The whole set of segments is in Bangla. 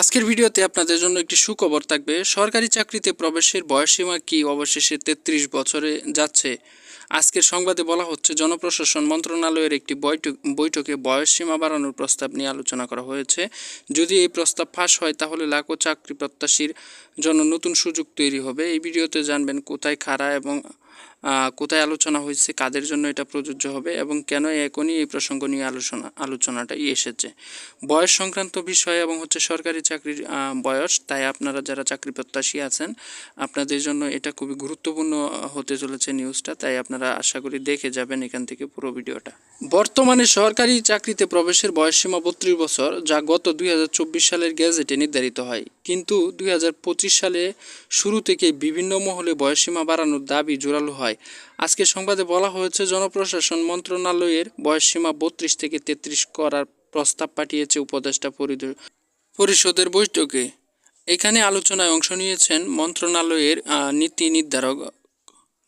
আজকের ভিডিওতে আপনাদের জন্য একটি সুখবর থাকবে, সরকারি চাকরিতে প্রবেশের বয়সসীমা কি অবশেষে তেত্রিশ বছরে যাচ্ছে? আজকের সংবাদে বলা হচ্ছে, জনপ্রশাসন মন্ত্রণালয়ের একটি বৈঠক, বৈঠকে বয়সসীমা বাড়ানোর প্রস্তাব নিয়ে আলোচনা করা হয়েছে। যদি এই প্রস্তাব ফাঁস হয়, তাহলে লাখো চাকরি প্রত্যাশীর জন্য নতুন সুযোগ তৈরি হবে। এই ভিডিওতে জানবেন কোথায় খাড়া এবং কোথায় আলোচনা হয়েছে, কাদের জন্য এটা প্রযোজ্য হবে এবং কেন এখনই এই প্রসঙ্গ নিয়ে আলোচনা আলোচনাটাই এসেছে। বয়স সংক্রান্ত বিষয় এবং হচ্ছে সরকারি চাকরির বয়স, তাই আপনারা যারা চাকরি প্রত্যাশী আছেন, আপনাদের জন্য এটা খুবই গুরুত্বপূর্ণ হতে চলেছে নিউজটা, তাই আপনারা আশা করি দেখে যাবেন এখান থেকে পুরো ভিডিওটা। বর্তমানে সরকারি চাকরিতে প্রবেশের বয়সসীমা বত্রিশ বছর, যা গত দুই হাজার চব্বিশ সালের গ্যাজেটে নির্ধারিত হয়। কিন্তু দুই হাজার পঁচিশ সালে শুরু থেকে বিভিন্ন মহলে বয়সসীমা বাড়ানোর দাবি জোরালো হয়। আজকে সংবাদে বলা হয়েছে, জনপ্রশাসন মন্ত্রণালয়ের বয়সসীমা বত্রিশ থেকে তেত্রিশ করার প্রস্তাব পাঠিয়েছে উপদেষ্টা পরিষদের বৈঠকে। এখানে আলোচনায় অংশ নিয়েছেন মন্ত্রণালয়ের নীতি নির্ধারক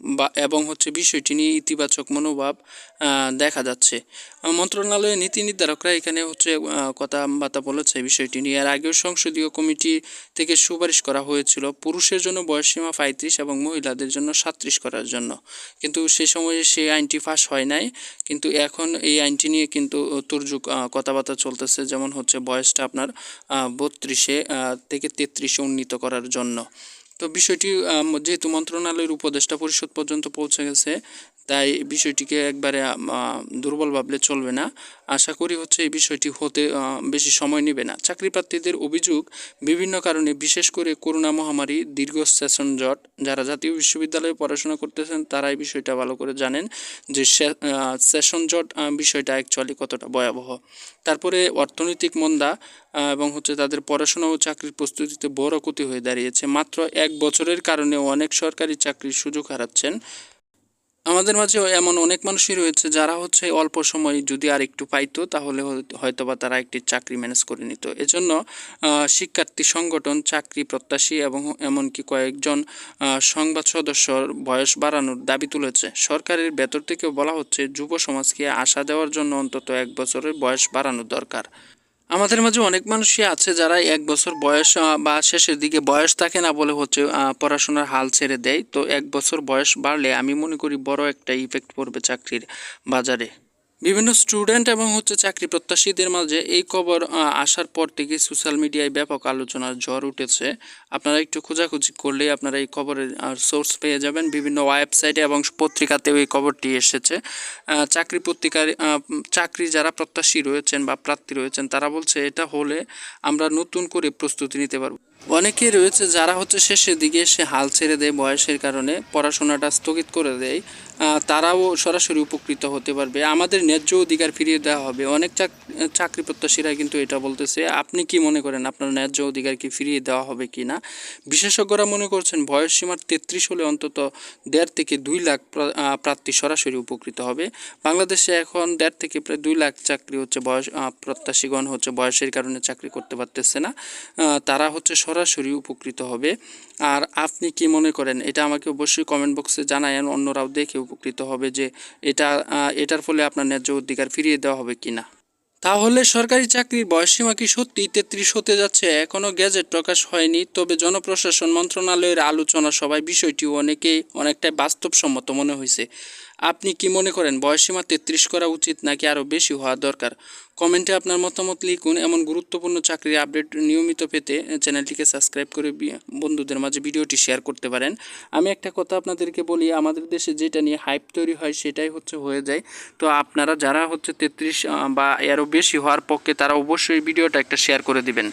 বা এবং হচ্ছে বিষয়টি নিয়ে ইতিবাচক মনোভাব দেখা যাচ্ছে। মন্ত্রণালয়ের নীতি নির্ধারকরা এখানে হচ্ছে কথাবার্তা বলেছে বিষয়টি নিয়ে। এর আগেও সংসদীয় কমিটি থেকে সুপারিশ করা হয়েছিল পুরুষের জন্য বয়সসীমা পঁয়ত্রিশ এবং মহিলাদের জন্য সাত্রিশ করার জন্য। কিন্তু সে সময়ে সেই আইনটি ফাঁস হয় নাই। কিন্তু এখন এই আইনটি নিয়ে কিন্তু তুর্যুক আহ, কথাবার্তা চলতেছে যেমন হচ্ছে বয়সটা আপনার বত্রিশে থেকে তেত্রিশে উন্নীত করার জন্য। তো বিষয়টি যেহেতু মন্ত্রণালয়ের উপদেষ্টা পরিষদ পর্যন্ত পৌঁছে গেছে তাই বিষয়টিকে একবারে দুর্বল ভাবলে চলবে না। আশা করি হচ্ছে এই বিষয়টি হতে বেশি সময় নেবে না। চাকরি প্রার্থীদের অভিযোগ বিভিন্ন কারণে, বিশেষ করে করোনা মহামারী দীর্ঘ সেশন জট, যারা জাতীয় বিশ্ববিদ্যালয়ে পড়াশোনা করতেছেন, তারা এই বিষয়টা ভালো করে জানেন যে সেশন জট বিষয়টা অ্যাকচুয়ালি কতটা ভয়াবহ। তারপরে অর্থনৈতিক মন্দা এবং হচ্ছে তাদের পড়াশোনা ও চাকরির প্রস্তুতিতে বড় ক্ষতি হয়ে দাঁড়িয়েছে। মাত্র এক বছরের কারণে অনেক সরকারি চাকরির সুযোগ হারাচ্ছেন আমাদের মাঝে এমন অনেক মানুষই রয়েছে যারা হচ্ছে অল্প সময় যদি আর একটু পাইতো, তাহলে হয়তো- বা তারা একটি চাকরি ম্যানেজ করে নিত। এজন্য শিক্ষার্থী সংগঠন, চাকরি প্রত্যাশী এবং এমনকি কয়েকজন সংবাদ সদস্যর বয়স বাড়ানোর দাবি তুলেছে। সরকারের ভেতর থেকেও বলা হচ্ছে, যুব সমাজকে আশা দেওয়ার জন্য অন্তত এক বছরের বয়স বাড়ানো দরকার। আমাদের মাঝে অনেক মানুষই আছে যারা এক বছর বয়স বা শেষের দিকে বয়স থাকে না বলে হচ্ছে পড়াশোনার হাল ছেড়ে দেয়। তো এক বছর বয়স বাড়লে আমি মনে করি বড় একটা ইফেক্ট পড়বে চাকরির বাজারে। বিভিন্ন স্টুডেন্ট এবং হচ্ছে চাকরি প্রত্যাশীদের মাঝে এই খবর আসার পর থেকে সোশ্যাল মিডিয়ায় ব্যাপক আলোচনার ঝড় উঠেছে। আপনারা একটু খোঁজাখুঁজি করলেই আপনারা এই খবরের সোর্স পেয়ে যাবেন। বিভিন্ন ওয়েবসাইটে এবং পত্রিকাতেও এই খবরটি এসেছে। চাকরি পত্রিকার চাকরি যারা প্রত্যাশী রয়েছেন বা প্রার্থী রয়েছেন, তারা বলছে এটা হলে আমরা নতুন করে প্রস্তুতি নিতে পারব। অনেকে রয়েছে যারা হচ্ছে শেষের দিকে এসে হাল ছেড়ে দেয় বয়সের কারণে, পড়াশোনাটা স্থগিত করে দেয়। তারাও সরাসরি উপকৃত হতে পারবে। আমাদের ন্যায্য অধিকার ফিরিয়ে দেওয়া হবে। অনেক চাক- চাকরি প্রত্যাশীরা কিন্তু এটা বলতেছে। আপনি কি মনে করেন আপনার ন্যায্য অধিকার কি ফিরিয়ে দেওয়া হবে কি না? বিশেষজ্ঞরা মনে করছেন বয়স সীমার তেত্রিশ হলে অন্তত দেড় থেকে দুই লাখ প্রার্থী সরাসরি উপকৃত হবে। বাংলাদেশে এখন দেড় থেকে প্রায় দুই লাখ চাকরি হচ্ছে বয়স প্রত্যাশীগণ হচ্ছে বয়সের কারণে চাকরি করতে পারতেছে না। তারা হচ্ছে সরাসরি উপকৃত হবে। আর আপনি কি মনে করেন? এটা আমাকে অবশ্যই কমেন্ট বক্সে জানায়েন অন্যরাও দেখে উপকৃত হবে যে এটা এটার ফলে আপনার ন্যায্য অধিকার ফিরিয়ে দেওয়া হবে কিনা। তাহলে সরকারি চাকরির বয়সসীমা কি সত্যি তেত্রিশ হতে যাচ্ছে? এখনও গ্যাজেট প্রকাশ হয়নি, তবে জনপ্রশাসন মন্ত্রণালয়ের আলোচনা সবাই বিষয়টি অনেকেই অনেকটাই বাস্তবসম্মত মনে হয়েছে। আপনি কি মনে করেন বয়সসীমা তেত্রিশ করা উচিত নাকি আরও বেশি হওয়া দরকার? কমেন্টে আপনার মতামত লিখুন এমন গুরুত্বপূর্ণ চাকরির আপডেট নিয়মিত পেতে চ্যানেলটিকে সাবস্ক্রাইব করে বন্ধুদের মাঝে ভিডিওটি শেয়ার করতে পারেন। আমি একটা কথা আপনাদেরকে বলি, আমাদের দেশে যেটা নিয়ে হাইপ তৈরি হয় সেটাই হচ্ছে হয়ে যায়। তো আপনারা যারা হচ্ছে তেত্রিশ বা এরও বেশি হওয়ার পক্ষে তারা অবশ্যই ভিডিওটা একটা শেয়ার করে দিবেন।